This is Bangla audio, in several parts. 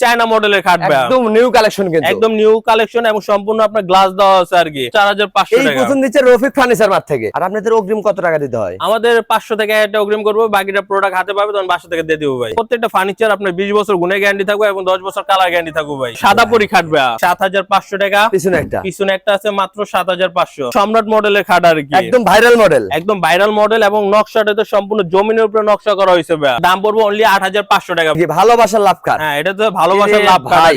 চায়না মডেলের খাট একদম নিউ কালেকশন কিন্তু। একদম নিউ কালেকশন এবং সম্পূর্ণ আপনার গ্লাস দেওয়া আছে আর কি। চার হাজার পাঁচশো এই টাকা। প্রথম দিচ্ছে রফিক ফার্নিচার মার্ট থেকে। আর আপনাদের অগ্রিম কত টাকা দিতে হয়? আমাদের পাঁচশো থেকে একটা অগ্রিম করব বাকিটা প্রোডাক্ট হাতে পাবে তখন বাসা থেকে দিয়ে দিব ভাই। প্রত্যেকটা ফার্নিচার আপনার বিশ বছর গুণে গ্যারান্টি থাকবে এবং দশ বছর কালার গ্যারান্টি থাকবে ভাই। সাদা পরি খাট হাজার পাঁচশো টাকা। পিছনে একটা। পিছনে একটা আছে মাত্র সাত হাজার পাঁচশো। সম্রাট মডেলের খাট আর কি। একদম ভাইরাল মডেল একদম ভাইরাল মডেল এবং নকশাটা তো সম্পূর্ণ জমিনের উপরে নকশা করা হয়েছে ভাইয়া দাম পড়ব অনলি আট হাজার পাঁচশো টাকা। ভালোবাসার লাভ কার? হ্যাঁ এটা তো ভালোবাসার লাভ ভাই।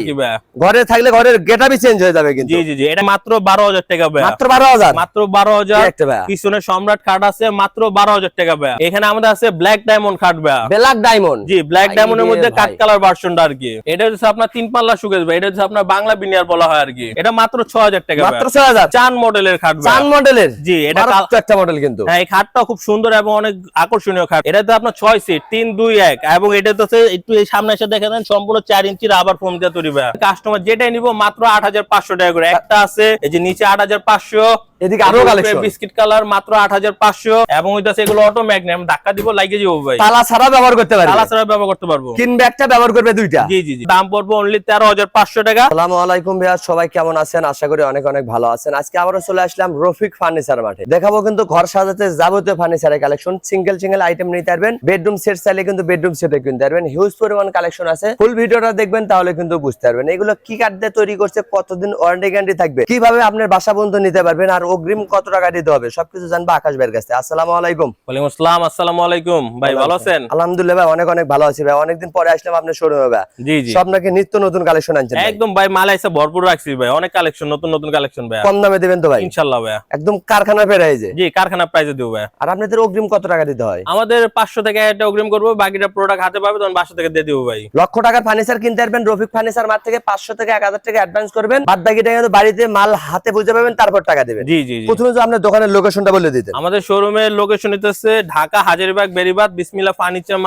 ঘরে থাকলে ঘরের গেটাবি চেঞ্জ হয়ে যাবে কিন্তু। জি জি জি এটা মাত্র বারো হাজার টাকা ভাইয়া মাত্র বারো হাজার? মাত্র বারো হাজার। একটা ভাইয়া পিছনে সম্রাট আছে মাত্র বারো হাজার টাকা ভাইয়া এখানে আমাদের আছে ব্ল্যাক ডায়মন্ড ভাইয়া ব্ল্যাক ডায়মন্ড জি ব্ল্যাক ডায়মন্ডের মধ্যে কাট কালার ভার্সনটা আর কি। এটা হচ্ছে আপনার তিন পাল্লা সুকেশ ভাই এটা হচ্ছে আপনার বাংলা বিনিয়ার বলা হয় আর কি। এটা মাত্র ছ হাজার টাকা মাত্র ভাইয়া। ছয় হাজার? চান মডেলের খাট। চান মডেলের? জি এটা একটা মডেল কিন্তু। হ্যাঁ এই খাটটা খুব সুন্দর এবং অনেক আকর্ষণীয় খাট। এটাতে আপনার ছয় সিট তিন দুই এক। এবং এটা তো একটু এই সামনে এসে দেখে দেন সম্পূর্ণ চার ইঞ্চির আবার ফোম দিয়ে তৈরি কাস্টমার যেটাই নিবো মাত্র আট হাজার পাঁচশো টাকা করে। একটা আছে, এই যে নিচে আট হাজার পাঁচশো এদিকে আরও কালেকশন বিস্কিট কালার মাত্র আট হাজার পাঁচশো। এবং ওইটা আছে এগুলো অটো ম্যাগনেট ধাক্কা দিব লাগিয়ে যাব ভাই। তালা ছাড়া ব্যবহার করতে পারবে। তালা ছাড়া ব্যবহার করতে পারব। কিনবে একটা ব্যবহার করবে দুইটা। জি জি জি। দাম পড়ব অনলি তেরো হাজার পাঁচশো টাকা। আসসালামু আলাইকুম ভাইয়া সবাই কেমন আছেন? আশা করি অনেক অনেক ভালো আছেন। আজকে আবারও চলে আসলাম রফিক ফার্নিচার মাঠে। দেখাবো কিন্তু ঘর সাজাতে যাবতীয় ফার্নিচারের কালেকশন সিঙ্গেল সিঙ্গেল আইটেম নিতে পারবেন। বেডরুম সেট চাইলে কিন্তু বেডরুম সেটে কিনতে পারবেন। হিউজ পরিমাণ কালেকশন আছে। ফুল ভিডিওটা দেখবেন তাহলে কিন্তু বুঝতে পারবেন। এগুলো কি কাঠ দিয়ে তৈরি করছে? কতদিন ওয়ারেন্টি গ্যারান্টি থাকবে? কীভাবে আপনার বাসা পর্যন্ত নিতে পারবেন? আর অগ্রিম কত টাকা দিতে হবে? সবকিছু জানব আকাশ ভাইয়ের কাছে। আসসালামু আলাইকুম। ওয়ালাইকুম আসসালাম আসসালামু আলাইকুম। ভাই ভালো আছেন? আলহামদুলিল্লাহ ভাই অনেক অনেক ভালো আছি ভাই। অনেকদিন পরে আসলাম আপনার শোরুমে ভাই। জি জি। সব নাকি নিত্য নতুন কালেকশন আনছেন একদম ভাই মাল আইসা ভরপুর রাখছি ভাই। অনেক কালেকশন নতুন নতুন কালেকশন ভাই। কম দামে দেবেন তো ভাই? ইনশাল্লাহ ভাই একদম কারখানা ফেরাই জি কারখানা প্রাইজে দিব ভাই আর আপনাদের অগ্রিম কত টাকা দিতে হয়? আমাদের পাঁচশো থেকে একটা অগ্রিম করব বাকিটা প্রোডাক্ট হাতে পাবে তখন বাসা থেকে দিয়ে দিব ভাই। লক্ষ টাকার ফার্নিচার কিনতে পারবেন রফিক ফার্নিচার মার থেকে পাঁচশো থেকে এক হাজার টাকা অ্যাডভান্স করবেন। বাদ বাকি টাকা কিন্তু বাড়িতে মাল হাতে বুঝে পাবেন তারপর টাকা দেবেন। জি জি প্রথমে আপনার দোকানের লোকেশনটা বলে দিতেন। আমাদের শোরুমের লোকেশন হচ্ছে ঢাকা হাজারিবাগ বেরিবাদ বিসমিল্লা ফার্নিচার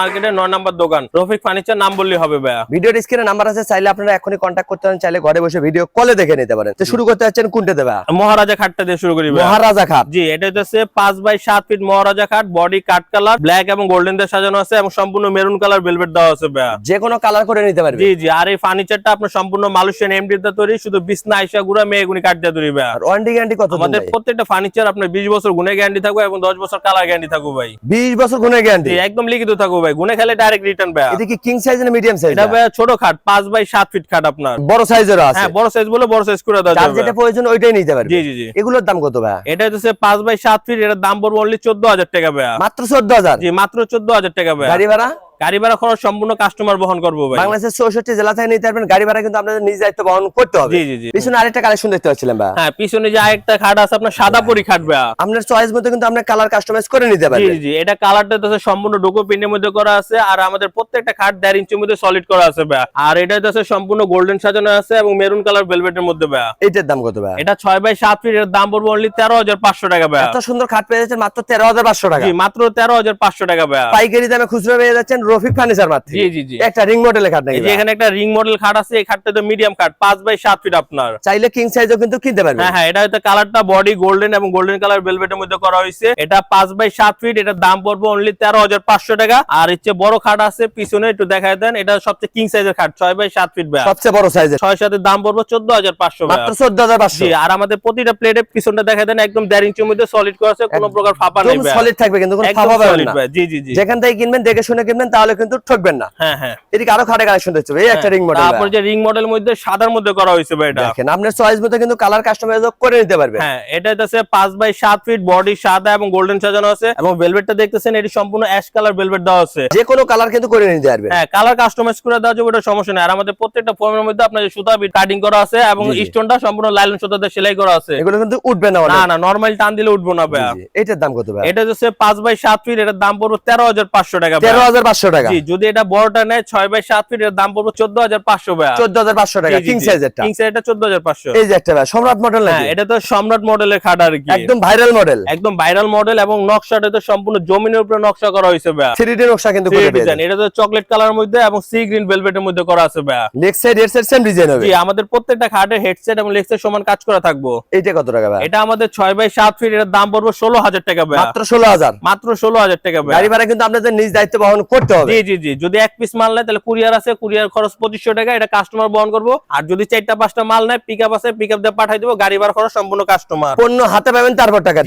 নাম্বার দোকান। রফিক ফার্নিচার নাম বললেই হবে ভাইয়া। ভিডিওর স্ক্রিনে নাম্বার আছে চাইলে আপনারা এখনই করতে পারেন চাইলে ঘরে বসে ভিডিও কলে দেখে নিতে পারেন। তো শুরু করতে যাচ্ছেন কোনটা দেবা? মহারাজা খাটটা দিয়ে শুরু করি মহারাজা খাপ জি এটা হচ্ছে পাঁচ বাই সাত ফিট মহারাজা খাট বডি কাট কালার ব্ল্যাক এবং গোল্ডেন দিয়ে সাজানো আছে এবং সম্পূর্ণ মেরুন কালার ভেলভেট দেওয়া আছে ভাইয়া। যে কোনো কালার করে নিতে পারবে। জি জি আর এই ফার্নিচারটা আপনার সম্পূর্ণ মালয়েশিয়ান এমডি দিয়ে তৈরি শুধু বিছনা আইসা গুড়া মেয়েগুনি কাঠ দিয়ে তৈরি ভাইয়া। ওয়ারেন্টি গ্যারান্টি কত আমাদের প্রত্যেকটা ফার্নিচার আপনার বিশ বছর গুণে গ্যারান্টি থাকবে এবং দশ বছর কালার গ্যারান্টি থাকবে ভাই। বিশ বছর গুণে গ্যারান্টি একদম লিখিত থাকবে ভাই। গুণে খেলে ডাইরেক্ট রিটার্ন ভাই এটা কি কিং সাইজ না মিডিয়াম সাইজ এটা ভাই? ছোট খাট পাঁচ বাই সাত ফিট খাট আপনার। বড় সাইজেরও আছে। হ্যাঁ বড় সাইজ বলে বড় সাইজ করে যার যাবে যেটা প্রয়োজন ওইটাই নিতে পারবে। জি জি জি। এগুলোর দাম কত ভাই এটা হচ্ছে পাঁচ বাই সাত ফিট এটার দাম পড়বে অনলি চোদ্দ হাজার টাকা ভাই মাত্র চোদ্দ হাজার? জি মাত্র চোদ্দ হাজার টাকা ভাই গাড়ি ভাড়া? গাড়ি ভাড়া খরচ সম্পূর্ণ কাস্টমার বহন করব ভাই। বাংলাদেশের চৌষট্টি জেলা থেকে নিতে পারবেন গাড়ি ভাড়া কিন্তু আপনাদের নিজ দায়িত্ব বহন করতে হবে। জি জি জি। পিছনে আরেকটা কালেকশন দেখতে পাচ্ছিলাম ভাই। হ্যাঁ পিছনে যে আরেকটা খাট আছে আপনার সাদা পরি খাট ভাই। আপনার চয়েস মতো কিন্তু আপনার কালার কাস্টমাইজ করে নিতে পারবেন। জি জি এটা কালারটা তো সম্পূর্ণ ডোকো প্রিন্টের মধ্যে করা আছে আর আমাদের প্রত্যেকটা খাট দেড় ইঞ্চির মধ্যে সলিড করা আছে ভাই। আর এটা হচ্ছে সম্পূর্ণ গোল্ডেন সাজানো আছে এবং মেরুন কালার ভেলভেটের মধ্যে ভাই। এইটার দাম কত ভাই? এটা ছয় বাই সাত ফিট এর দাম পড়বে অনলি তেরো হাজার পাঁচশো টাকা ভাই। এত সুন্দর খাট পেয়ে যাচ্ছেন মাত্র তেরো হাজার পাঁচশো টাকা। জি মাত্র তেরো হাজার পাঁচশো টাকা ভাই। পাইকারি দামে খুচরো পেয়ে যাচ্ছেন রফিক ফার্নিচার মাত্র জি জি জি। একটা রিং মডেলের খাট নাকি? এখানে একটা রিং মডেল খাট আছে এই খাটটা তো মিডিয়াম খাট পাঁচ বাই সাত ফিট আপনার। চাইলে কিং সাইজও কিন্তু কিনতে পারবেন। হ্যাঁ হ্যাঁ এটা হচ্ছে কালারটা বডি গোল্ডেন এবং গোল্ডেন কালার ভেলভেটের মধ্যে করা হয়েছে। এটা পাঁচ বাই সাত ফিট এটার দাম পড়বে অনলি তেরো হাজার পাঁচশো টাকা। আর হচ্ছে বড় খাট আছে পিছনে একটু দেখায় দেন এটা সবচেয়ে কিং সাইজের খাট ছয় বাই সাত ফিট ভাই সবচেয়ে বড় সাইজের ছয় সাতের দাম পড়বে চোদ্দ হাজার পাঁচশো মাত্র চোদ্দ হাজার পাঁচশো। জি আর আমাদের প্রতিটা প্লেটের পিছনটা দেখা দেন একদম দেড় ইঞ্চির মধ্যে সলিড করা আছে কোনো প্রকার ফাঁপা নেই। সলিড থাকবে কিন্তু কোনো ফাঁপা পাবেন না। জি জি জি। যেখান থেকে কিনবেন দেখে শুনে কিনবেন তাহলে কিন্তু ঠকবেন না। হ্যাঁ হ্যাঁ। এদিকে আরও খাটে কালেকশন হ্যাঁ। একটা রিং মডেল তারপর যে রিং মডেল মধ্যে সাদার মধ্যে করা হয়েছে ভাই এটা। দেখেন আপনার চয়েস মধ্যে কিন্তু কালার কাস্টমাইজ করে নিতে পারবেন। হ্যাঁ এটা হচ্ছে 5 বাই 7 ফিট বডি সাদা এবং গোল্ডেন সাজানো আছে। এবং ভেলভেটটা দেখতেছেন এটি সম্পূর্ণ অ্যাশ কালার ভেলভেট দেওয়া আছে। যে কোনো কালার কিন্তু করে নিতে পারবেন। হ্যাঁ কালার কাস্টমাইজ করে দেওয়া যাবে ওটা সমস্যা নেই। আর আমাদের প্রত্যেকটা ফর্মের মধ্যে আপনার সুতা কাটিং করা আছে এবং স্টোনটা সম্পূর্ণ লাইলন সুতাতে সেলাই করা আছে। এগুলো কিন্তু উঠবে না না না নরমাল টান দিলে উঠবে না ভাই। এটার দাম কত ভাই? এটা হচ্ছে 5 বাই 7 ফিট এটার দাম পড়বে 13500 টাকা 13500 টাকা। যদি এটা বড়টা নেয় ছয় বাই সাত ফিট এর দাম পড়বে চোদ্দ হাজার পাঁচশো চোদ্দ হাজার পাঁচশো টাকা কিং সাইজেরটা কিং সাইজটা চোদ্দ হাজার পাঁচশো। এই যে একটা ভাই সম্রাট মডেল হ্যাঁ এটা তো সম্রাট মডেলের খাট আর কি। একদম ভাইরাল মডেল একদম ভাইরাল মডেল এবং নকশাটা তো সম্পূর্ণ জমিনের উপরে নকশা করা হয়েছে ভাইয়া। থ্রি ডি নকশা কিন্তু এটা তো চকলেট মধ্যে এবং সি গ্রিন ভেলভেটের মধ্যে করা আছে ভাইয়া। লেগ সাইড এর সাইড সেম ডিজাইন হবে। জি আমাদের প্রত্যেকটা খাটের হেডসেট এবং লেগসেট সমান কাজ করা থাকব। এইটা কত টাকা ভাই? এটা আমাদের ছয় বাই সাত ফিট এর দাম পড়বে ষোলো হাজার টাকা মাত্র ষোলো হাজার। মাত্র ষোলো হাজার টাকা গাড়ি ভাড়া কিন্তু আপনাদের নিজ দায়িত্ব বহন করতে করতে হবে। জি জি জি। যদি এক পিস মাল নেয় তাহলে কুরিয়ার আছে কুরিয়ার খরচ পঁচিশশো টাকা এটা কাস্টমার বহন করব। আর যদি চারটা পাঁচটা মাল নেয় পিক আপ আছে পিক আপ দিয়ে পাঠাই দেবো গাড়ি ভাড়া খরচ সম্পূর্ণ কাস্টমার পণ্য হাতে পাবেন তারপর টাকা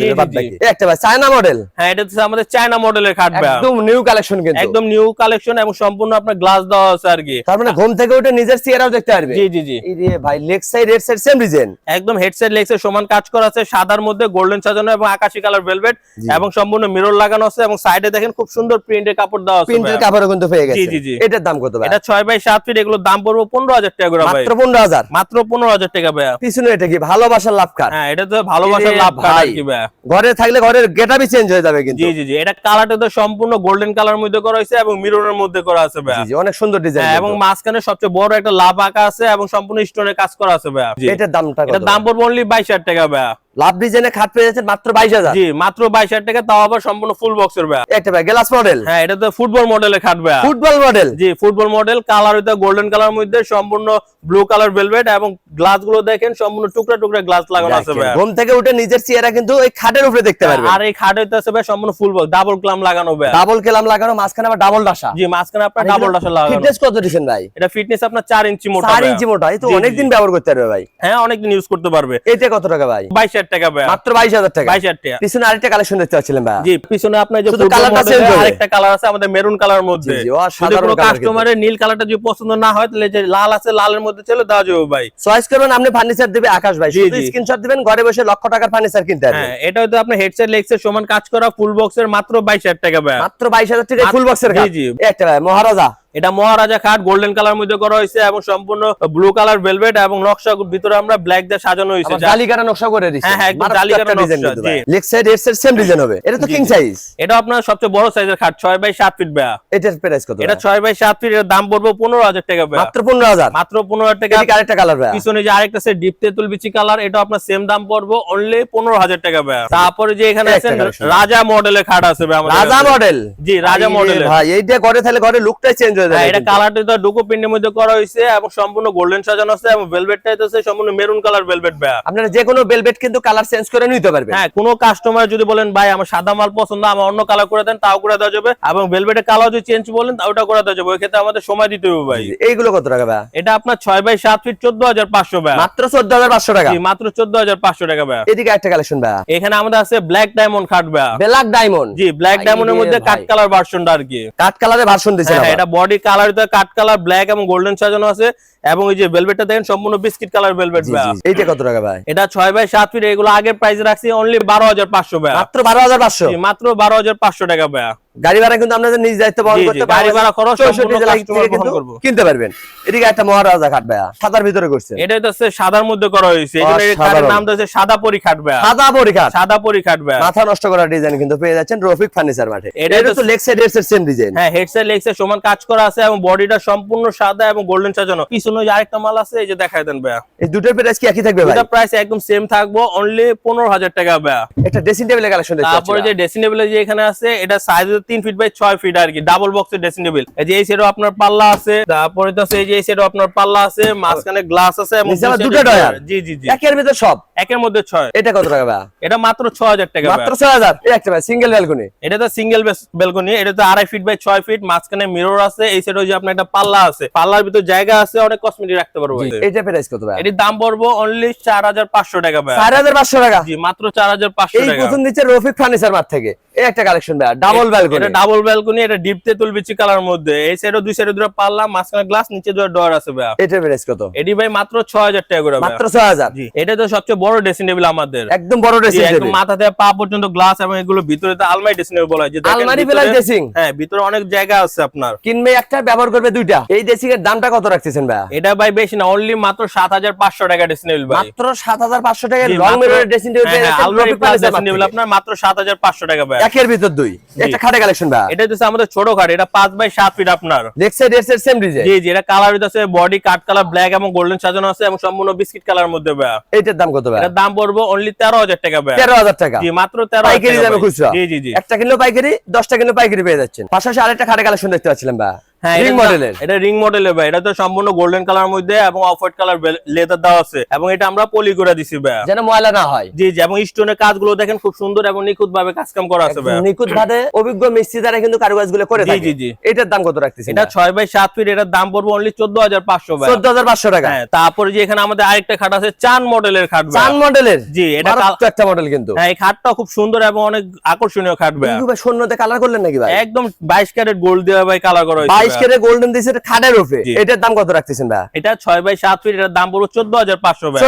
একটা ভাই চায়না মডেল হ্যাঁ এটা হচ্ছে আমাদের চায়না মডেলের খাট একদম নিউ কালেকশন কিন্তু। একদম নিউ কালেকশন এবং সম্পূর্ণ আপনার গ্লাস দেওয়া আছে আর কি। তার মানে ঘুম থেকে উঠে নিজের চেহারাও দেখতে পারবে। জি জি জি। এই ভাই leg side red side same design একদম হেডসেট লেগসের সমান কাজ করা আছে সাদার মধ্যে গোল্ডেন সাজানো এবং আকাশি কালার ভেলভেট এবং সম্পূর্ণ মিরর লাগানো আছে এবং সাইডে দেখেন খুব সুন্দর প্রিন্টের কাপড় দেওয়া আছে ভাইয়া। কাপড়ও কিন্তু পেয়ে গেছে জি, জি। এটার দাম কত ভাই? এটা ছয় বাই সাত ফিট এগুলো দাম পড়ব পনেরো হাজার টাকা করে ভাই। মাত্র পনেরো হাজার? মাত্র পনেরো হাজার টাকা ভাইয়া। পিছনে এটা কি ভালোবাসার লাভ কার হ্যাঁ এটা তো ভালোবাসার এরে লাভ আর ভাই। ঘরে থাকলে ঘরের গেটআপই চেঞ্জ হয়ে যাবে কিন্তু। জি জি জি এটা কালারটা তো সম্পূর্ণ গোল্ডেন কালার মধ্যে করা হয়েছে এবং মিররের মধ্যে করা আছে ভাইয়া। জি, অনেক সুন্দর ডিজাইন হ্যাঁ, এবং মাঝখানে সবচেয়ে বড় একটা লাভ আঁকা আছে এবং সম্পূর্ণ স্টোনের কাজ করা আছে ভাইয়া। এটার দামটা কত? এটার দাম পড়বে অনলি বাইশ হাজার টাকা ভাইয়া। লাভ ডিজাইনে খাট পেয়ে যাচ্ছেন মাত্র বাইশ হাজার। জি মাত্র বাইশ হাজার টাকা তাও আবার সম্পূর্ণ ফুল বক্সের ভাইয়া। একটা ভাই গ্লাস মডেল হ্যাঁ এটা তো ফুটবল মডেলের খাট ভাইয়া। ফুটবল মডেল জি ফুটবল মডেল কালার হইতে গোল্ডেন কালার মধ্যে সম্পূর্ণ ব্লু কালার ভেলভেট এবং গ্লাসগুলো দেখেন সম্পূর্ণ টুকরা টুকরা গ্লাস লাগানো আছে ভাইয়া। ঘুম থেকে উঠে নিজের চেহারা কিন্তু ওই খাটের উপরে দেখতে পারবে আর এই খাট আছে ভাই সম্পূর্ণ ফুল বক্স ডাবল ক্লাম লাগানো ভাইয়া। ডাবল কেলাম লাগানো মাঝখানে আবার ডাবল ডাসা জি মাঝখানে আপনার ডাবল ডাসা লাগানো। ফিটনেস কত দিচ্ছেন ভাই? এটা ফিটনেস আপনার চার ইঞ্চি মোটা চার ভাইয়া। ইঞ্চি মোটা এই তো জি, অনেকদিন ব্যবহার করতে পারবে ভাই। হ্যাঁ অনেকদিন ইউজ করতে পারবে। এটা কত টাকা ভাই? বাইশ হাজার টাকা ভাইয়া। মাত্র বাইশ হাজার টাকা। বাইশ হাজার টাকা। পিছনে আরেকটা কালেকশন দেখতে পাচ্ছিলেন ভাই। জি পিছনে আপনার যে কালারটা change হবে। আরেকটা কালার আছে আমাদের মেরুন কালার মধ্যে। জি, অসাধারণ কোনো কাস্টমারের নীল কালারটা যদি পছন্দ না হয় তাহলে যে লাল আছে লালের মধ্যে চলে দেওয়া যাবে ভাই। চয়েস করবেন আপনি ফার্নিচার দিবে আকাশ ভাই। শুধু স্ক্রিনশট দিবেন ঘরে বসে লক্ষ টাকার ফার্নিচার কিনতে হ্যাঁ এটা হয়তো আপনি হেডসেট লেগসের সমান কাজ করা ফুল বক্সের মাত্র বাইশ হাজার টাকা ভাই। মাত্র বাইশ হাজার টাকা ফুল বক্সের জি, জি। একটা ভাই মহারাজা। এটা মহারাজা খাট গোল্ডেন কালার মধ্যে করা হয়েছে এবং সম্পূর্ণ ব্লু কালার ভেলভেট এবং নকশা ভিতরে আমরা ব্ল্যাক দিয়ে সাজানো হয়েছে। জালিকাটা নকশা করে দিচ্ছে হ্যাঁ, হ্যাঁ, একদম জালিকাটা জি। Leg side head side same design হবে। এটা তো কিং সাইজ এটা আপনার সবচেয়ে বড় সাইজের খাট ছয় বাই সাত ফিট ভাইয়া। এটার প্রাইস কত এটা ভাই? ছয় বাই সাত ফিট এর দাম পড়বে পনেরো হাজার টাকা ভাইয়া। মাত্র পনেরো হাজার। মাত্র পনেরো হাজার টাকা। এদিকে আরেকটা কালার ভাই পিছনে যে আরেকটা আছে ডিপ তেতুল বিচি কালার এটা আপনার সেম দাম পড়বে অনলি পনেরো হাজার টাকা ভাইয়া। তারপরে যে এখানে collection। রাজা মডেলের খাট আছে ভাই আমাদের রাজা মডেল জি রাজা মডেলের ভাই এইটা ঘরে তাহলে ঘরে লুকটাই চেঞ্জ হয়ে এটা কালারটা তো ডুকো প্রিন্টের মধ্যে করা হয়েছে এবং সম্পূর্ণ গোল্ডেন সাজানো আছে এবং ভেলভেটটা হচ্ছে সম্পূর্ণ মেরুন কালার ভেলভেট ভাইয়া আপনারা যে কোনো কিন্তু কালার চেঞ্জ করে নিতে পারবেন। হ্যাঁ কোনো কাস্টমার যদি বলেন ভাই আমার সাদা মাল পছন্দ আমার অন্য কালার করে দেন তাও করে দেওয়া যাবে। এবং ভেলভেটের কালার যদি চেঞ্জ বলেন ওটা করে দেওয়া যাবে। ওই ক্ষেত্রে আমাদের সময় দিতে হবে ভাই। এইগুলো কত টাকা ভাই? এটা আপনার ছয় বাই সাত ফিট চোদ্দ হাজার পাঁচশো ভাই মাত্র চোদ্দ হাজার পাঁচশো টাকা? জি, মাত্র চোদ্দ হাজার পাঁচশো টাকা ভাই এদিকে একটা কালেকশন ভাই। এখানে আমাদের আছে ব্ল্যাক ডায়মন্ড খাট ভাই ব্ল্যাক ডায়মন্ড জি ব্ল্যাক ডায়মন্ডের মধ্যে। কাট কালার ভার্সনটা আর কি। কাট কালারে ভার্সন দিয়েছে এটা body colour cut colour black এবং গোল্ডেন সাজানো আছে। এবং এই যে ভেলভেটটা দেখেন সম্পূর্ণ বিস্কিট কালার ভেলভেট এইটা কত টাকা ভাই? এটা ছয় বাই সাত ফিট এগুলো আগের প্রাইস রাখছি অনলি বারো হাজার পাঁচশো ভাই মাত্র বারো হাজার পাঁচশো? মাত্র বারো হাজার পাঁচশো টাকা ভাই গাড়ি ভাড়া কিন্তু আপনাদের নিজ দায়িত্ব বহন করতে গাড়ি ভাড়া খরচ কিন্তু কিনতে পারবেন। এদিকে একটা মহারাজা খাট ভাইয়া সাদার ভিতরে করছেন এটা হচ্ছে সাদার মধ্যে করা হয়েছে। এই জন্য এই খাটের। নাম হচ্ছে সাদা পরি খাট ভাই সাদা বড়ি খাট। সাদা পরি খাট ভাই মাথা নষ্ট করার ডিজাইন কিন্তু পেয়ে যাচ্ছেন রফিক ফার্নিচার মাঠে। এটা এটা তো- লেগ সাইড এর সেম ডিজাইন হ্যাঁ হেডসেট লেগসের সমান কাজ করা আছে এবং বডিটা সম্পূর্ণ সাদা এবং গোল্ডেন সাজানো। পিছনে যে আরেকটা মাল আছে এই যে দেখাই দেন ভাই এই দুটোর প্রাইস কি একই থাকবে ভাই? এটা প্রাইস একদম সেম থাকব অনলি পনেরো হাজার টাকা ভাই একটা ড্রেসিং টেবিলের কালেকশন দেখতে তারপরে যে ড্রেসিং টেবিল যে এখানে আছে এটা সাইজ তিন ফিট বাই ছয় ফিট আর কি ডাবল বক্সের ড্রেসিং টেবিল এই যে এই সাইডও আপনার পাল্লা আছে তারপরে তো এই যে এই সাইডও আপনার পাল্লা আছে মাঝখানে গ্লাস আছে এবং দুটো ডয়ার। জি জি জি। একের ভিতর সব? একের মধ্যে ছয়। এটা কত টাকা ভাই এটা মাত্র ছয় হাজার টাকা মাত্র ছয় হাজার। এই একটা ভাই সিঙ্গেল ব্যালকনি এটা তো সিঙ্গেল বেলকনি এটা তো আড়াই ফিট বাই ছয় ফিট মাঝখানে মিরর আছে এই সাইডে যে আপনার একটা পাল্লা আছে। পাল্লার ভিতর জায়গা আছে অনেক কসমেটিক রাখতে পারব এইটা প্রাইস কত ভাই এটির দাম পড়ব অনলি চার হাজার পাঁচশো টাকা ভাই চার হাজার পাঁচশো টাকা? জি মাত্র চার হাজার পাঁচশো এই টাকা। প্রথম দিচ্ছে রফিক ফার্নিচার মাঠ থেকে। এই একটা কালেকশন ভাই ডাবল ব্যালকনি এটা ডাবল ব্যালকনি এটা ডিপ তেতুল বিচি কালার মধ্যে। এই সাইডে দুই সাইডে দুটো পাল্লা মাঝখানে গ্লাস নিচে দুটো ডোর আছে ভাই এটা প্রাইস কত? এটি ভাই মাত্র ছয় হাজার টাকা করে মাত্র ছয় হাজার? জি। এটা তো সবচেয়ে বড় ড্রেসিং টেবিল আমাদের। একদম বড় ড্রেসিং একদম মাথা থেকে পা পর্যন্ত গ্লাস এবং এগুলো ভিতরে তো আলমারি ড্রেসিং টেবিল বলা হয়। যে আলমারি প্লাস ড্রেসিং হ্যাঁ ভিতরে অনেক জায়গা আছে আপনার। কিনবে একটা ব্যবহার করবে দুইটা। এই ড্রেসিং এর দামটা কত রাখতেছেন ভাই এটা ভাই বেশি না অনলি মাত্র সাত হাজার পাঁচশো টাকা ড্রেসিং টেবিল ভাই। মাত্র সাত হাজার পাঁচশো টাকার লং মিররের ড্রেসিং টেবিল টেবিল আপনার মাত্র সাত হাজার পাঁচশো টাকা ভাই। একের ভিতর দুই। একটা খাটে কালেকশন ভাই এটা হচ্ছে আমাদের ছোট খাট এটা পাঁচ বাই সাত ফিট আপনার। লেগ সাইড এর সেম ডিজাইন জি জি এটা কালার আছে বডি কাট কালার ব্ল্যাক এবং গোল্ডেন সাজানো আছে এবং সম্পূর্ণ বিস্কিট কালার মধ্যে ভাই এইটার দাম কত ভাই এটার দাম পড়ব অনলি তেরো হাজার টাকা ভাই টাকা। জি মাত্র তেরো হাজার পাইকারি দামে খুচরা? জি জি জি। একটা কিলো পাইকারি কিলো পাইকারি পেয়ে যাচ্ছেন। পাশাপাশি আরেকটা খাটে কালেকশন দেখতে পাচ্ছিলাম ভাই হ্যাঁ রিং মডেলের এটা রিং মডেলের ভাই। এটা তো সম্পূর্ণ গোল্ডেন কালার মধ্যে এবং অফ হোয়াইট কালার লেদার দেওয়া আছে। এবং এটা আমরা পলি করে দিছি ভাই। যেন ময়লা না হয়। জি জি এবং স্টোনের কাজগুলো দেখেন খুব সুন্দর এবং নিখুঁত ভাবে কাজ করা আছে ভাই। নিখুঁত ভাবে অভিজ্ঞ মিস্ত্রি দ্বারা কিন্তু কারুকাজ করে থাকে। জি, জি। এটার দাম কত রাখতেছেন এটা ছয় বাই সাত ফিট এটার দাম পড়বে অনলি চোদ্দ হাজার পাঁচশো ভাই। চোদ্দ হাজার পাঁচশো টাকা। হ্যাঁ তারপরে যে এখানে আমাদের আরেকটা খাট আছে চান মডেলের খাট ভাই। চান মডেলের জি, এটা একটা মডেল কিন্তু। হ্যাঁ এই খাটটা খুব সুন্দর এবং অনেক আকর্ষণীয় খাট ভাই। কালার করলেন নাকি ভাই? একদম বাইশ ক্যারেট গোল্ড দেওয়া ভাই কালার করা হয়েছে কেটে গোল্ডেন দিয়েছে খাটের উপরে। এটার দাম কত রাখতেছেন ভাই? এটা ছয় বাই সাত ফিট এটার দাম পড়বে ভাই।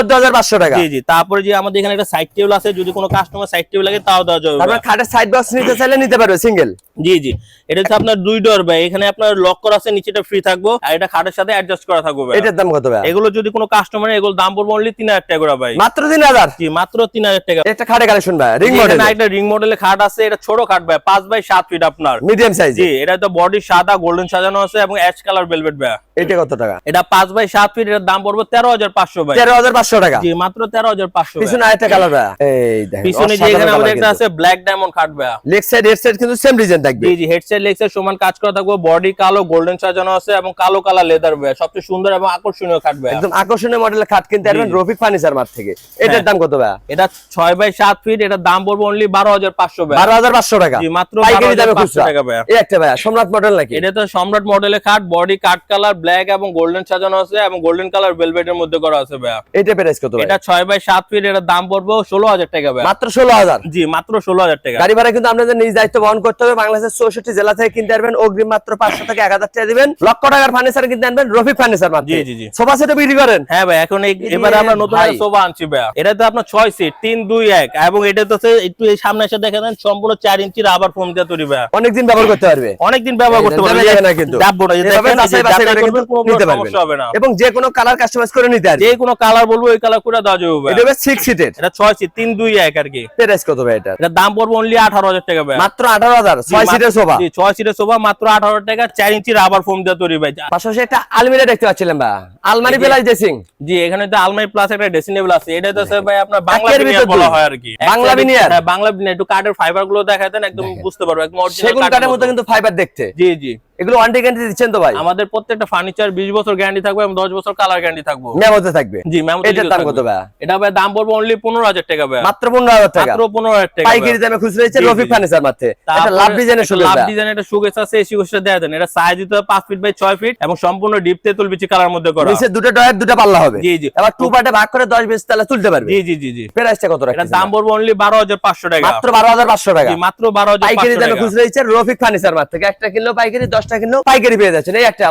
টাকা। জি জি। তারপরে যে আমাদের এখানে একটা সাইড টেবিল আছে যদি কোনো কাস্টমার সাইড টেবিল লাগে তাও দেওয়া যাবে তারপর ভাই। খাটের সাইড বক্স নিতে চাইলে নিতে পারবে সিঙ্গেল জি জি। এটা হচ্ছে আপনার দুই ডোর ভাই। এখানে আপনার লক করা আছে নিচেটা ফ্রি থাকব। আর এটা খাটের সাথে অ্যাডজাস্ট করা থাকবে ভাই। এটার দাম কত ভাই? এগুলো যদি কোনো কাস্টমার এগুলো দাম পড়বে অনলি তিন হাজার টাকা করে ভাই। মাত্র তিন হাজার? জি মাত্র তিন হাজার টাকা। একটা খাটে কালেকশন ভাই রিং মডেল রিং মডেলের খাট আছে এটা ছোট খাট ভাই পাঁচ বাই সাত ফিট আপনার। মিডিয়াম সাইজ জি এটা তো বডি সাদা গোল্ডেন সাজানো আছে এবং অ্যাশ কালার ভেলভেট এটা কত টাকা? এটা পাঁচ বাই সাত ফিট এর দাম পড়বে তেরো হাজার পাঁচশো ভাই। তেরো হাজার পাঁচশো টাকা? জি মাত্র তেরো হাজার পাঁচশো পিছনে আরেকটা কালার এই দেখেন পিছনে যে এখানে আমাদের একটা আছে ব্ল্যাক ডায়মন্ড ভাই। লেগ সাইড হেড সাইড কিন্তু সেম ডিজাইন থাকবে। জি জি হেডসেট লেগসের সমান কাজ করা থাকবে। বডি কালো গোল্ডেন সাজানো আছে এবং কালো কালার লেদার ভাই। সবচেয়ে সুন্দর এবং আকর্ষণীয় খাট ভাই। একদম আকর্ষণীয় মডেলের খাট কিনতে পারবেন রফিক ফার্নিচার মার্ট থেকে। এটার হ্যাঁ। দাম কত ভাই? এটা ছয় বাই সাত ফিট এটার দাম পড়বে অনলি বারো হাজার পাঁচশো ভাই। বারো হাজার পাঁচশো টাকা। জি মাত্র 12,500 টাকা ভাই। এই একটা ভাই সম্রাট মডেল নাকি? এটা তো সম্রাট মডেলের খাট বডি কাট কালার ব্ল্যাক এবং গোল্ডেন সাজানো আছে এবং গোল্ডেন কালার ভেলভেটের মধ্যে করা আছে ভাই এটা প্রাইস কত এটা ছয় বাই সাত ফিট এটার দাম পড়বে ষোলো হাজার টাকা ভাই মাত্র ষোলো হাজার? জি মাত্র ষোলো হাজার টাকা। গাড়ি ভাড়া কিন্তু আপনাদের নিজ দায়িত্ব বহন করতে হবে। বাংলাদেশের চৌষট্টি জেলা থেকে কিনতে পারবেন। অগ্রিম মাত্র পাঁচশো থেকে এক হাজার টাকা দিবেন। লক্ষ টাকার ফার্নিচার কিনতে আনবেন। রফিক ফার্নিচার মার্ট জি, জি, জি। সোফা সেটও বিক্রি করেন। হ্যাঁ ভাই এখন এবারে আমরা নতুন সোফা আনছি ভাই এটা তো আপনার ছয় সিট তিন দুই এক। এবং এটা তো একটু এই সামনে এসে দেখেন সম্পূর্ণ চার ইঞ্চি রাবার ফোম দিয়ে তৈরি ভাই অনেকদিন ব্যবহার করতে পারবে। অনেকদিন ব্যবহার করতে যাবে পারবেন না কিন্তু। যাব না এই এভাবে দেখেন, এই যে যাচাই বাছাই করে কিন্তু নিতে পারবেন। সমস্যা হবে না। এবং যে কোনো কালার কাস্টমাইজ করে নিতে পারবে যে কোনো কালার বলব ওই কালার করে দেওয়া যাবে। এটা হবে সিক্স সিটের এটা ছয় সিট তিন দুই এক আর কি। প্রাইস কত ভাই এটা? এটা দাম পড়বে অনলি আঠারো হাজার টাকা ভাই। মাত্র আঠারো হাজার ছয় জি, সিটের সোফা জি, ছয় সিটের সোফা মাত্র আঠারো টাকা চার ইঞ্চি রাবার ফোম দিয়ে তৈরি ভাই। পাশাপাশি একটা আলমিরা দেখতে বেলায় ড্রেসিং জি এখানে তো আলমারি প্লাস একটা ড্রেসিং টেবিল আছে। এটা তো স্যার ভাই আপনার বাংলা বলা হয় আর কি। বাংলা বিনিয়ার? হ্যাঁ, বাংলা একটু কাঠের ফাইবারগুলো দেখা দেন একদম বুঝতে পারব। একদম সেগুন কাঠের মতো। কিন্তু ফাইবার দেখতে। জি জি। এগুলো ওয়ারেন্টি গ্যারান্টি দিচ্ছেন তো ভাই? আমাদের প্রত্যেকটা ফার্নিচার বিশ বছর গ্যারান্টি থাকবে এবং দশ বছর কালার গ্যারান্টি থাকব। মেমোতে থাকবে? জি ম্যাম এটার দাম কত ভাই এটা ভাই দাম পড়বে অনলি পনেরো হাজার টাকা ভাই মাত্র পনেরো হাজার টাকা। মাত্র পনেরো হাজার টাকা পাইকারি দামে খুচরো হচ্ছে রফিক ফার্নিচার মারতে এটা লাভ ডিজাইনের একটা লাভ ডিজাইন একটা সুগেস আছে এই সুগেসটা দেয়া দেন। এটা সাইজ দিতে হবে পাঁচ ফিট বাই ছয় ফিট এবং সম্পূর্ণ ডিপ তেতুল বিচি কালার মধ্যে করা। নিচে দুটো ডয়ার দুটো পাল্লা হবে। জি জি। আবার টু পার্টে ভাগ করে দশ বিশ তালা তুলতে পারবে। জি জি জি জি। প্রাইসটা কত এটা দাম পড়বে অনলি বারো হাজার পাঁচশো টাকা। মাত্র বারো হাজার পাঁচশো টাকা। জি, মাত্র বারো হাজার পাইকারি দামে টাকা। খুচরো দিচ্ছে রফিক ফার্নিচার থেকে। একটা কিনলেও পাইকারি কিনলেও পাইকারি পেয়ে যাচ্ছেন। এই একটা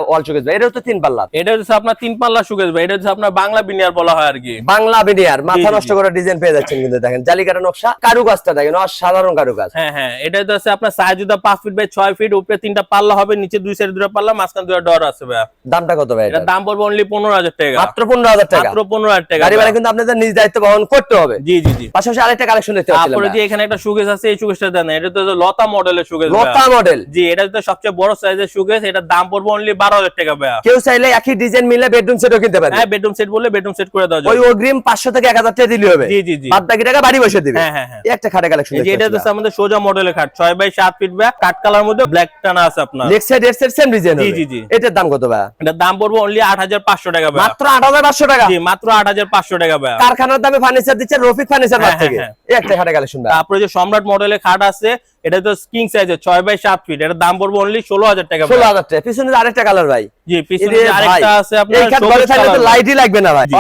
ভাই এটাও তো তিন পাল্লা। এটা হচ্ছে আপনার তিন পাল্লা ভাই এটা হচ্ছে আপনার বাংলা বিনিয়ার বলা হয় আর কি। বাংলা বিনিয়ার মাথা নষ্ট। করা ডিজাইন পেয়ে যাচ্ছেন কিন্তু দেখেন জালিকাটা নকশা কারুকাজটা দেখেন অসাধারণ কারুকাজ। হ্যাঁ হ্যাঁ এটা তো আছে আপনার সাইজ পাঁচ ফিট বাই ছয় ফিট উপরে তিনটা পাল্লা হবে নিচে দুই সাইড দুটো পাল্লা মাঝখানে দুটো ডর আছে ভাই দামটা কত ভাই এটা এটা? দাম পড়বে অনলি পনেরো হাজার টাকা। মাত্র পনেরো হাজার টাকা। মাত্র পনেরো হাজার টাকা গাড়ি। ভাড়া কিন্তু আপনাদের নিজ দায়িত্ব বহন করতে হবে। জি জি জি। পাশাপাশি আরেকটা কালেকশন দেখতে পাচ্ছিলাম তারপরে যে এখানে একটা সুগেশ আছে এই সুগেশটা দেন এটা তো লতা মডেলের ভাই। লতা মডেল জি এটা তো সবচেয়ে বড় সাইজের সুগেশ এটার দাম পড়বে অনলি বারো হাজার টাকা ভাই কেউ চাইলে একই ডিজাইন মিলে বেডরুম সেটও কিনতে পারে হ্যাঁ বেডরুম সেট বললে বেডরুম সেট করে দেওয়া ওই অগ্রিম পাঁচশো থেকে এক হাজার টাকা দিলে হবে। জি জি জি। বাদ বাকি টাকা বাড়ি বসে দিবে। হ্যাঁ হ্যাঁ হ্যাঁ। একটা খাটে কালেকশন এই এটা আমাদের সোজা মডেলের খাট। ছয় বাই সাত ফিট ব্যাগ কাঠ কালার মধ্যে ব্ল্যাক টানা আছে আপনার। Leg side side same design জি, জি, জি। এটার দাম কত ভাই এটার দাম পড়বে অনলি আট হাজার পাঁচশো টাকা ভাই মাত্র আট হাজার পাঁচশো টাকা? জি মাত্র আট হাজার পাঁচশো টাকা ভাই কারখানার দামে ফার্নিচার দিচ্ছে রফিক ফার্নিচার হ্যাঁ, থেকে। হ্যাঁ, এই একটা খাটে কালেকশন ভাই তারপরে যে সম্রাট মডেলের খাট আছে এটা তো কিং সাইজের ছয় বাই সাত ফিট এটার দাম পড়ব অনলি ষোলো হাজার টাকা। ষোলো হাজার টাকা, পিছনে আরেকটা কালার ভাই। জি পিছনে এরে যে ভাই, আরেকটা আছে আপনার এই খাট সবুজ ঘরে থাকলে তো লাইটই লাগবে না ভাই জি।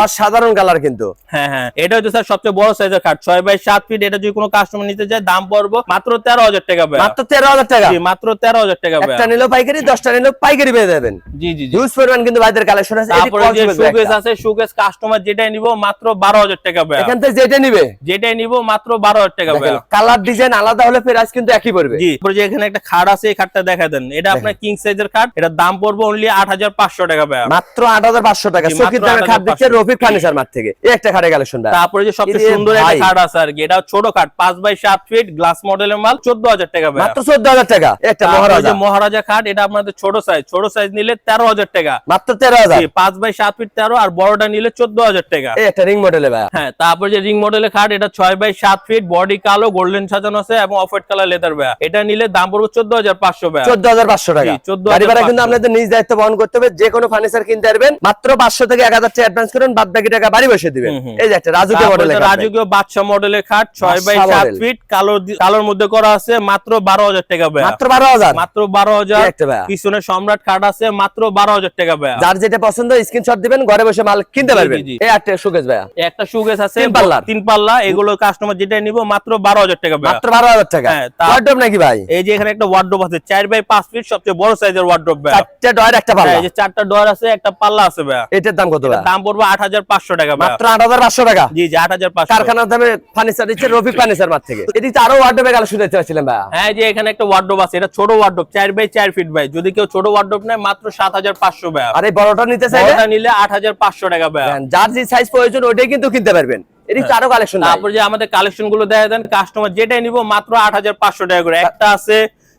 কালার কিন্তু। হ্যাঁ হ্যাঁ এটা হচ্ছে স্যার সবচেয়ে বড় সাইজের খাট ছয় বাই সাত ফিট এটা যদি কোনো কাস্টমার নিতে চায় দাম পড়বে মাত্র তেরো হাজার টাকা ভাই মাত্র তেরো হাজার টাকা। জি মাত্র তেরো হাজার টাকা ভাই একটা নিলেও পাইকারি দশটা নিলেও পাইকারি পেয়ে যাবেন। জি জি জি। হিউজ কিন্তু ভাইদের কালেকশন আছে তারপরে যে সুযোগ ভাই সুকেস একটা। আছে সুকেস কাস্টমার যেটাই নিব মাত্র বারো হাজার টাকা ভাই এখান থেকে যেটা নিবে। যেটাই নিব মাত্র বারো হাজার টাকা ভাই কালার ডিজাইন আলাদা হলে প্রাইস কিন্তু একই পড়বে। জি তারপরে যে এখানে একটা খাট আছে এই খাটটা দেখা দেন। এটা আপনার কিং সাইজের খাট এটার দাম পড়বে অনলি আট হাজার পাঁচশো টাকা ভাইয়া মাত্র আট হাজার পাঁচশো টাকা। জি, চকির খাট দিচ্ছে 8,500 রফিক ফার্নিচার মার্ট থেকে। এই একটা খাটে কালেকশন ভাই তারপরে যে সবচেয়ে সুন্দর একটা খাট আছে আর কি। এটা ছোট খাট পাঁচ বাই ফিট গ্লাস মডেলের মাল চোদ্দ হাজার টাকা ভাইয়া মাত্র চোদ্দ হাজার টাকা। একটা মহারাজা। মহারাজা খাট এটা আপনাদের ছোট সাইজ ছোট সাইজ নিলে টাকা। মাত্র বাই ফিট আর বড়টা নিলে এই একটা রিং মডেলে ভাই। হ্যাঁ তারপর যে রিং মডেলের খাট এটা ছয় বাই সাত ফিট বডি কালো গোল্ডেন সাজানো আছে এবং অফ হোয়াইট কালার লেদার ব্যা এটা নিলে দাম পড়বে চোদ্দ হাজার পাঁচশো ব্যা চোদ্দ হাজার পাঁচশো টাকা। জি, 14,500 গাড়ি ভাড়া কিন্তু আপনাদের নিজ দায়িত্ব বহন করতে হবে যে কোনো ফার্নিচার কিনতে পারবেন। মাত্র পাঁচশো থেকে এক হাজার টাকা অ্যাডভান্স করেন বাদ বাকি টাকা বাড়ি বসে দিবেন। এই যে একটা রাজুকে মডেলে রাজকীয় বাদশা মডেলের খাট ছয় বাই সাত ফিট কালো কালোর মধ্যে করা আছে মাত্র বারো হাজার টাকা ব্যা মাত্র বারো হাজার? মাত্র বারো হাজার। একটা। পিছনে সম্রাট খাট আছে মাত্র বারো হাজার টাকা ব্যা যার যেটা পছন্দ স্ক্রিনশট দিবেন ঘরে বসে মাল কিনতে পারবেন। এই একটা সুকেশ ভাইয়া। একটা সুগেস আছে তিন পাল্লার। তিন পাল্লা এগুলো কাস্টমার যেটা নিব মাত্র বারো হাজার টাকা মাত্র বারো হাজার টাকা। হ্যাঁ, ওয়ার্ডরোব নাকি ভাই? এই যে এখানে একটা ওয়ার্ড্রোপ আছে চার বাই পাঁচ ফিট সবচেয়ে বড় সাইজের ওয়ার্ড্রোপ ব্যা চারটে ডয়ের একটা পাল্লা। এই যে চারটা ডোর আছে একটা পাল্লা আছে ব্যা এটার দাম কত ভাই দাম পড়বে আট হাজার পাঁচশো টাকা ব্যা মাত্র আট হাজার পাঁচশো টাকা? জি জি আট হাজার পাঁচশো। কারখানার দামে ফার্নিচার দিচ্ছে রফিক ফার্নিচার মাঠ থেকে। এদিক তো আরও ওয়ার্ডরোবে গেল শুনতে চাচ্ছিলাম ভাই হ্যাঁ যে এখানে একটা ওয়ার্ড্রোপ আছে এটা ছোট ওয়ার্ড্রোপ চার বাই চার ফিট ভাই। যদি কেউ ছোট ওয়ার্ড্রোপ নেয় মাত্র সাত হাজার আর এই বড়টা নিতে চাইলে? বড়টা নিলে আট হাজার পাঁচশো টাকা ব্যা যার যে সাইজ প্রয়োজন ওইটাই কিন্তু কিনতে পারবেন। কালেকশন তারপর যে আমাদের কালেকশনগুলো দেখা দেন কাস্টমার যেটাই নিব মাত্র আট হাজার পাঁচশো টাকা করে। একটা আছে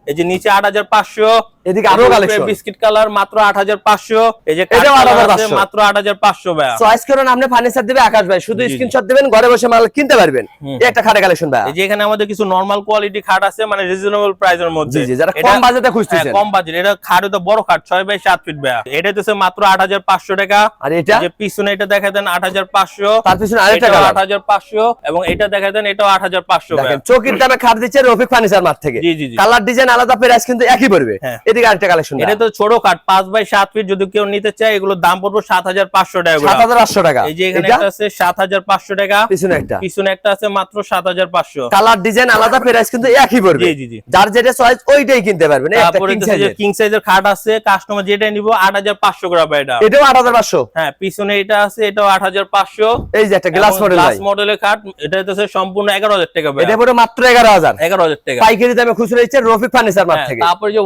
এই যে নিচে আট হাজার পাঁচশো এদিকে আরও collection। বিস্কিট কালার মাত্র আট হাজার পাঁচশো এই যে কাঠ 8,500 মাত্র আট হাজার পাঁচশো ব্যা চয়েস করুন আপনি ফার্নিচার দিবে আকাশ ভাই শুধু। স্ক্রিনশট দিবেন ঘরে বসে মাল কিনতে পারবেন। একটা খাটে কালেকশন ভাই এই যে এখানে আমাদের কিছু নরমাল কোয়ালিটি খাট আছে মানে রিজনেবল প্রাইসের মধ্যে। জি, যারা কম বাজেটে খুঁজতেছেন। হ্যাঁ, কম বাজেট এটা তো বড় খাট ছয় বাই সাত ফিট ব্যা এটা হচ্ছে মাত্র আট হাজার পাঁচশো টাকা। আর এটা? যে পিছনে এটা দেখা দেন আট হাজার পাঁচশো। তার পিছনে আরেকটা আট কালার হাজার পাঁচশো এবং এটা দেখা দেন এটাও আট হাজার পাঁচশো দেখেন চকির দামে খাট দিচ্ছে রফিক ফার্নিচার মাঠ থেকে। জি, জি, জি। কালার ডিজাইন আলাদা প্রাইস কিন্তু একই পড়বে। হ্যাঁ। এদিকে আরেকটা কালেকশন এটা তো ছোট খাট পাঁচ বাই সাত ফিট যদি কেউ নিতে চায় এগুলোর দাম পড়বে সাত হাজার পাঁচশো টাকা করে। সাত হাজার আটশো টাকা। এই যে এখানে একটা আছে সাত হাজার পাঁচশো টাকা। পিছনে একটা। পিছনে একটা আছে মাত্র সাত হাজার পাঁচশো। কালার ডিজাইন আলাদা প্রাইস কিন্তু একই পড়বে। জি, জি, জি। যার যেটা চয়েস ওইটাই কিনতে পারবেন একটা তারপরে king কিং সাইজের খাট আছে কাস্টমার যেটা নিব আট হাজার পাঁচশো করে এটা। এটাও হ্যাঁ পিছনে এটা আছে এই যে একটা গ্লাস মডেল গ্লাস মডেলের খাট এটা হচ্ছে সম্পূর্ণ এগারো হাজার টাকা এটা পুরো মাত্র এগারো হাজার। এগারো হাজার টাকা। পাইকারি দামে খুচরো দিচ্ছে রফিক ফার্নিচার মাঠ হ্যাঁ, থেকে। তারপরে যে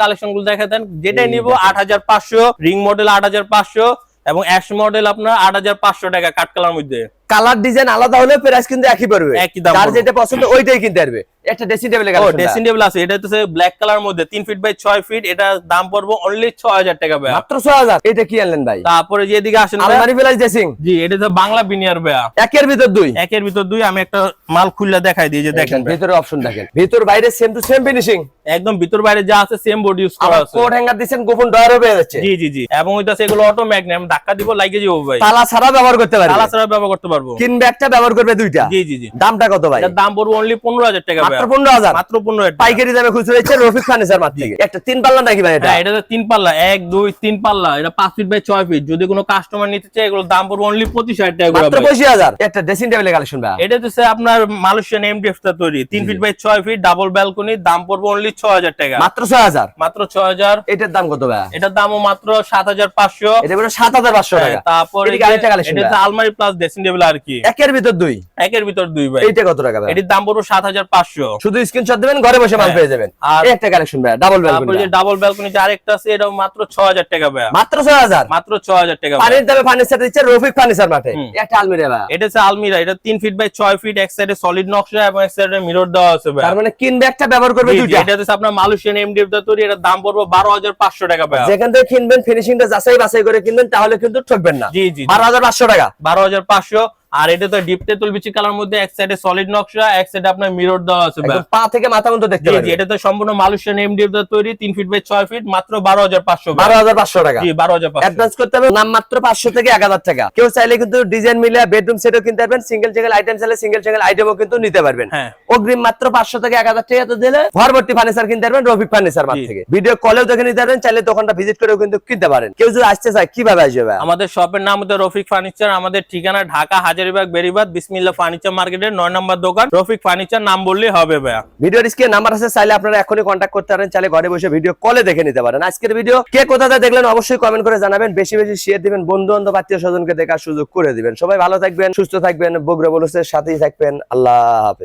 কালেকশন গুলো দেখা দেন। যেটাই নিবো আট হাজার পাঁচশো রিং মডেল আট হাজার পাঁচশো এবং অ্যাশ মডেল আপনার আট হাজার পাঁচশো টাকা কাঠ কালার মধ্যে। কালার ডিজাইন আলাদা হলে প্রাইস কিন্তু একই পড়বে। একই দাম যার যেটা পছন্দ ওইটাই কিনতে পারবে। একটা ড্রেসিং টেবিল ও ড্রেসিং টেবিল আছে। এটা হচ্ছে ব্ল্যাক কালার মধ্যে তিন ফিট বাই ছয় ফিট এটা দাম পড়বে অনলি ছয় হাজার টাকা ভাইয়া। মাত্র ছয় হাজার। এটা কি আনলেন ভাই? তারপরে যে এদিকে আসেন আলমারি প্লাস ড্রেসিং জি এটা তো বাংলা বিনিয়ার ভাইয়া। একের ভিতর দুই। একের ভিতর দুই আমি একটা মাল খুললে দেখাই দিই যে দেখেন ভিতরে অপশন দেখেন। ভিতর বাইরে সেম টু সেম ফিনিশিং একদম ভিতর বাইরে যা আছে সেম বোর্ড ইউজ করা আছে। কোড হ্যাঙ্গার দিচ্ছেন গোপন ডয়ারও পেয়ে যাচ্ছে। জি জি জি। এবং ওইটা সেগুলো অটো ম্যাগনেট আমি ধাক্কা দিব লাগিয়ে যাব ভাই। তালা ছাড়া ব্যবহার করতে পারবে। তালা ছাড়া ব্যবহার করতে পারব। কিনবে একটা ব্যবহার করবে দুইটা। জি জি জি। দামটা কত ভাই? দাম পড়বে অনলি পনেরো হাজার টাকা মাত্র ভাইয়া। পনেরো হাজার? মাত্র পনেরো হাজার টাকা। পাইকারি দামে খুচরো দিচ্ছে রফিক ফার্নিচার মাঠ থেকে একটা তিন পাল্লা নাকি ভাই এটা? হ্যাঁ এটা তিন পাল্লা এক দুই তিন পাল্লা। এটা পাঁচ ফিট বাই ছয় ফিট যদি কোনো কাস্টমার নিতে চায় এগুলোর দাম পড়বে অনলি পঁচিশ হাজার টাকা মাত্র ভাই। পঁচিশ হাজার। একটা ড্রেসিং টেবিল কালেকশন ভাই এটা হচ্ছে আপনার মালয়েশিয়ান এমডিএফ টা তৈরি। তিন ফিট বাই ছয় ফিট ডাবল ব্যালকনি দাম পড়বে অনলি ছয় হাজার টাকা। মাত্র ছয় হাজার? মাত্র ছয় হাজার। এটার দাম কত ভাই এটার দামও মাত্র সাত হাজার পাঁচশো। এটা পুরো সাত হাজার পাঁচশো টাকা। তারপরে এটা আলমারি প্লাস ড্রেসিং টেবিল আর কি? একের ভিতর দুই। একের ভিতর দুই ভাই। এইটা কত টাকা এটির দাম পড়বে সাত হাজার পাঁচশো। শুধু স্ক্রিনশট দিবেন ঘরে বসে মাল হ্যাঁ। পেয়ে যাবেন। আর একটা কালেকশন ভাই ডাবল ব্যালকনি যে ডাবল ব্যালকনি যে আরেকটা আছে এটাও মাত্র ছয় হাজার টাকা ভাই মাত্র ছয় হাজার? মাত্র ছয় হাজার টাকা পানির দামে ফার্নিচার দিচ্ছে রফিক ফার্নিচার মাঠে। একটা আলমিরা ভাই এটা হচ্ছে আলমিরা এটা তিন ফিট বাই ছয় ফিট এক সাইডে সলিড নকশা এবং এক সাইডে মিরর দেওয়া আছে ভাই তার মানে কিনবে একটা ব্যবহার করবে দুইটা। এটা হচ্ছে আপনার মালয়েশিয়ান এমডিএফ টা তৈরি এটার দাম পড়বে বারো হাজার পাঁচশো টাকা ভাই যেখান থেকে কিনবেন ফিনিশিংটা যাচাই বাছাই করে কিনবেন তাহলে কিন্তু ঠকবেন না। জি জি। বারো হাজার পাঁচশো টাকা। বারো হাজার পাঁচশো। আর এটা তো ডিপ তেতুল বিচি কালার মধ্যে এক সাইডে সলিড নকশা এক সাইডে আপনার মিরর দেওয়া আছে পা থেকে মাথা মতো দেখতে জি এটা তো সম্পূর্ণ মালয়েশিয়ান এমডিএফ টা তৈরি তিন ফিট বাই ছয় ফিট মাত্র বারো হাজার পাঁচশো বারো হাজার পাঁচশো টাকা। জি বারো হাজার পাঁচশো। অ্যাডভান্স করতে হবে নাম মাত্র পাঁচশো থেকে এক হাজার টাকা। কেউ চাইলে কিন্তু ডিজাইন মিলে বেডরুম সেটও কিনতে পারবেন সিঙ্গেল সিঙ্গেল আইটেম চাইলে সিঙ্গেল সিঙ্গেল আইটেমও কিন্তু নিতে পারবেন। হ্যাঁ। অগ্রিম মাত্র পাঁচশো থেকে এক হাজার টাকা তো দিলে ঘরভর্তি ফার্নিচার কিনতে পারবেন রফিক ফার্নিচার জি। থেকে। ভিডিও কলেও দেখে নিতে পারবেন চাইলে দোকানটা ভিজিট করেও কিন্তু কিনতে পারেন। কেউ যদি আসতে চায় কীভাবে আসবে আমাদের শপের নাম হচ্ছে রফিক ফার্নিচার আমাদের ঠিকানা ঢাকা হাজারিবাগ বেরিবাদ, বিসমিল্লা ফার্নিচার মার্কেটের নয় নম্বর দোকান। রফিক ফার্নিচার নাম বললেই হবে ভাইয়া। ভিডিওর স্ক্রিনে নাম্বার আছে, চাইলে আপনারা এখনই কন্ট্যাক্ট করতে পারেন, চাইলে ঘরে বসে ভিডিও কলে দেখে নিতে পারেন। আজকের ভিডিও কে কোথাতে দেখলেন অবশ্যই কমেন্ট করে জানাবেন, বেশি বেশি শেয়ার দিবেন বন্ধু বান্ধব আত্মীয় স্বজনকে দেখার সুযোগ করে দিবেন। সবাই ভালো থাকবেন, সুস্থ থাকবেন, বগুড়া বলুসের সাথেই থাকবেন। আল্লাহ হাফেজ।